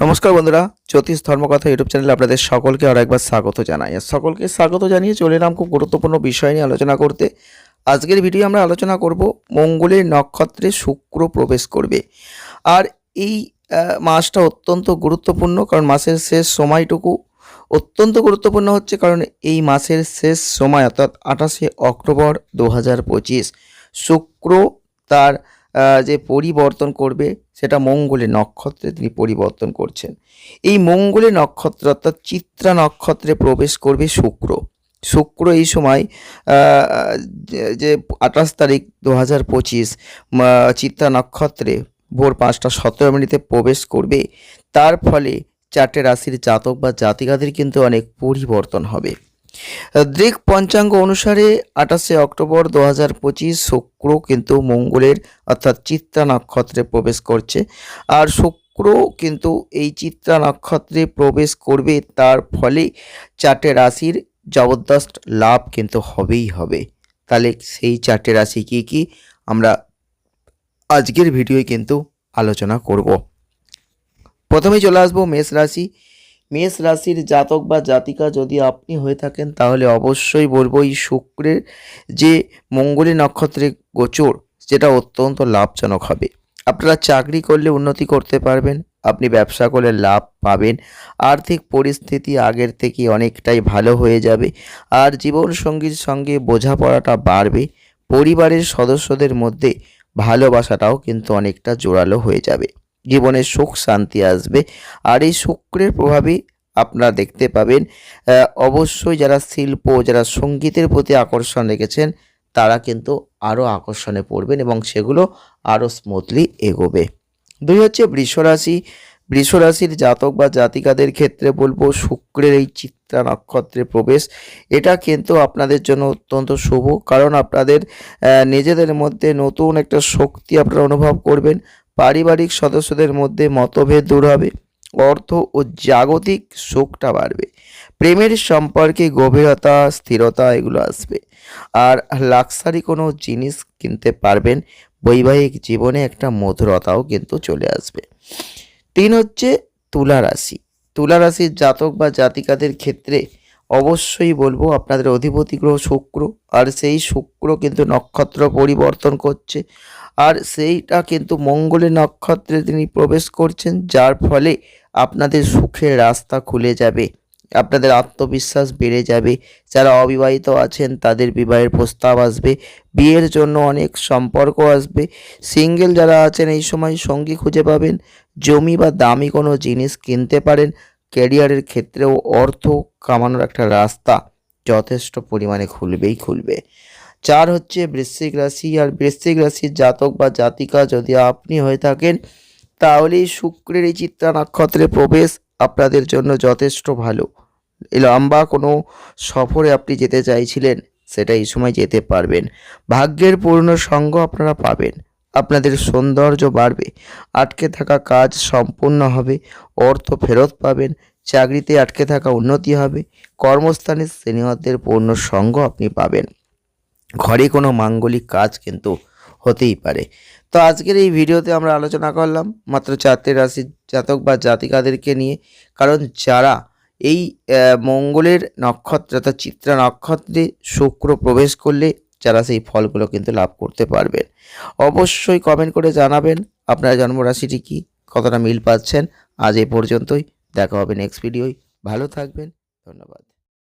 নমস্কার বন্ধুরা, জ্যোতিষ ধর্মকথা ইউটিউব চ্যানেলে আপনাদের সকলকে আর একবার স্বাগত জানাই। আর সকলকে স্বাগত জানিয়ে চলে এলাম খুব গুরুত্বপূর্ণ বিষয় নিয়ে আলোচনা করতে। আজকের ভিডিও আমরা আলোচনা করব মঙ্গলের নক্ষত্রে শুক্র প্রবেশ করবে। আর এই মাসটা অত্যন্ত গুরুত্বপূর্ণ কারণ মাসের শেষ সময়টুকু অত্যন্ত গুরুত্বপূর্ণ হচ্ছে কারণ এই মাসের শেষ সময় অর্থাৎ আঠাশে অক্টোবর দু হাজার পঁচিশ। শুক্র তার যে পরিবর্তন করবে, সেটা মঙ্গলের নক্ষত্রে তিনি পরিবর্তন করছেন। এই মঙ্গলের নক্ষত্র অর্থাৎ চিত্রা নক্ষত্রে প্রবেশ করবে শুক্র। শুক্র এই সময় যে- আঠাশ তারিখ দু হাজার পঁচিশ চিত্রা নক্ষত্রে ভোর পাঁচটা সতেরো মিনিটে প্রবেশ করবে। তার ফলে চারটে রাশির জাতক বা জাতিকাদের কিন্তু অনেক পরিবর্তন হবে। দৃক পঞ্চাঙ্গ অনুসারে আঠাশে অক্টোবর দু হাজার পঁচিশ শুক্র কিন্তু মঙ্গলের অর্থাৎ চিত্রা নক্ষত্রে প্রবেশ করছে। আর শুক্র কিন্তু এই চিত্রা নক্ষত্রে প্রবেশ করবে, তার ফলে চারটে রাশির জবরদস্ত লাভ কিন্তু হবেই হবে। তাহলে সেই চারটে রাশি কি কি? আমরা আজকের ভিডিওয় কিন্তু আলোচনা করব। প্রথমে চলে আসব মেষ রাশি। মেষ রাশির জাতক বা জাতিকা যদি আপনি হয়ে থাকেন, তাহলে অবশ্যই বলব এই শুক্রের যে মঙ্গলী নক্ষত্রে গোচর যেটা অত্যন্ত লাভজনক হবে। আপনারা চাকরি করলে উন্নতি করতে পারবেন, আপনি ব্যবসা করলে লাভ পাবেন, আর্থিক পরিস্থিতি আগের থেকে অনেকটাই ভালো হয়ে যাবে, আর জীবনসঙ্গীর সঙ্গে বোঝাপড়াটা বাড়বে, পরিবারের সদস্যদের মধ্যে ভালোবাসাটাও কিন্তু অনেকটা জোরালো হয়ে যাবে। জীবনে সুখ, শান্তি আসবে। আর এই শুক্রের প্রভাবে আপনারা দেখতে পাবেন। অবশ্যই যারা শিল্প, যারা সঙ্গীতের প্রতি আকর্ষণ রেখেছেন, তারা কিন্তু আরও আকর্ষণে পড়বেন এবং সেগুলো আরও স্মুথলি এগোবে। দুই হচ্ছে বৃষরাশি। বৃষরাশির জাতক বা জাতিকাদের ক্ষেত্রে বলব, শুক্রের এই চিত্রা নক্ষত্রে প্রবেশ, এটা কিন্তু আপনাদের জন্য অত্যন্ত শুভ। কারণ আপনাদের নিজেদের মধ্যে নতুন একটা শক্তি আপনারা অনুভব করবেন। পারিবারিক সদস্যদের মধ্যে মতভেদ দূর হবে, অর্থ ও জাগতিক সুখটা বাড়বে, প্রেমের সম্পর্কে গভীরতা, স্থিরতা এগুলো আসবে। আর লাক্সারি কোনো জিনিস কিনতে পারবেন, বৈবাহিক জীবনে একটা মধুরতাও কিন্তু চলে আসবে। তিন হচ্ছে তুলা রাশি। তুলা রাশির জাতক বা জাতিকাদের ক্ষেত্রে অবশ্যই বলব আপনাদের অধিপতি গ্রহ শুক্র, আর সেই শুক্র কিন্তু নক্ষত্র পরিবর্তন করছে। আর সেইটা কিন্তু মঙ্গলের নক্ষত্রে তিনি প্রবেশ করছেন, যার ফলে আপনাদের সুখের রাস্তা খুলে যাবে, আপনাদের আত্মবিশ্বাস বেড়ে যাবে। যারা অবিবাহিত আছেন, তাদের বিবাহের প্রস্তাব আসবে, বিয়ের জন্য অনেক সম্পর্ক আসবে। সিঙ্গেল যারা আছেন, এই সময় সঙ্গী খুঁজে পাবেন, জমি বা দামি কোনো জিনিস কিনতে পারেন ক্যারিয়ারের ক্ষেত্রেও অর্থ কামানোর একটা রাস্তা যথেষ্ট পরিমাণে খুলবেই খুলবে। চার হচ্ছে বৃশ্চিক রাশি, আর বৃশ্চিক রাশির জাতক বা জাতিকা যদি আপনি হয়ে থাকেন তাহলে শুক্রের এই চিত্রা নক্ষত্রে প্রবেশ আপনাদের জন্য যথেষ্ট ভালো। লম্বা কোনো সফরে আপনি যেতে চাইছিলেন, সেটা এই সময় যেতে পারবেন। ভাগ্যের পূর্ণ সঙ্গ আপনারা পাবেন। আপনাদের সৌন্দর্য বাড়বে, আটকে থাকা কাজ সম্পূর্ণ হবে, অর্থ ফেরত পাবেন, চাকরিতে আটকে থাকা উন্নতি হবে, কর্মস্থানে সিনিয়রদের পূর্ণ সঙ্গ আপনি পাবেন। ঘরে কোনো মাঙ্গলিক কাজ কিন্তু হতেই পারে। তো আজকের এই ভিডিওতে আমরা আলোচনা করলাম মাত্র চারটে রাশির জাতক বা জাতিকাদেরকে নিয়ে, কারণ যারা এই মঙ্গলের নক্ষত্র অর্থাৎ চিত্রা নক্ষত্রে শুক্র প্রবেশ করলে যারা সেই ফলগুলো কিন্তু লাভ করতে পারবেন। অবশ্যই কমেন্ট করে জানাবেন আপনার জন্মরাশিটি কি, কতটা মিল পাচ্ছেন। আজ এ পর্যন্তই, দেখা হবে নেক্সট ভিডিওয় ভালো থাকবেন, ধন্যবাদ।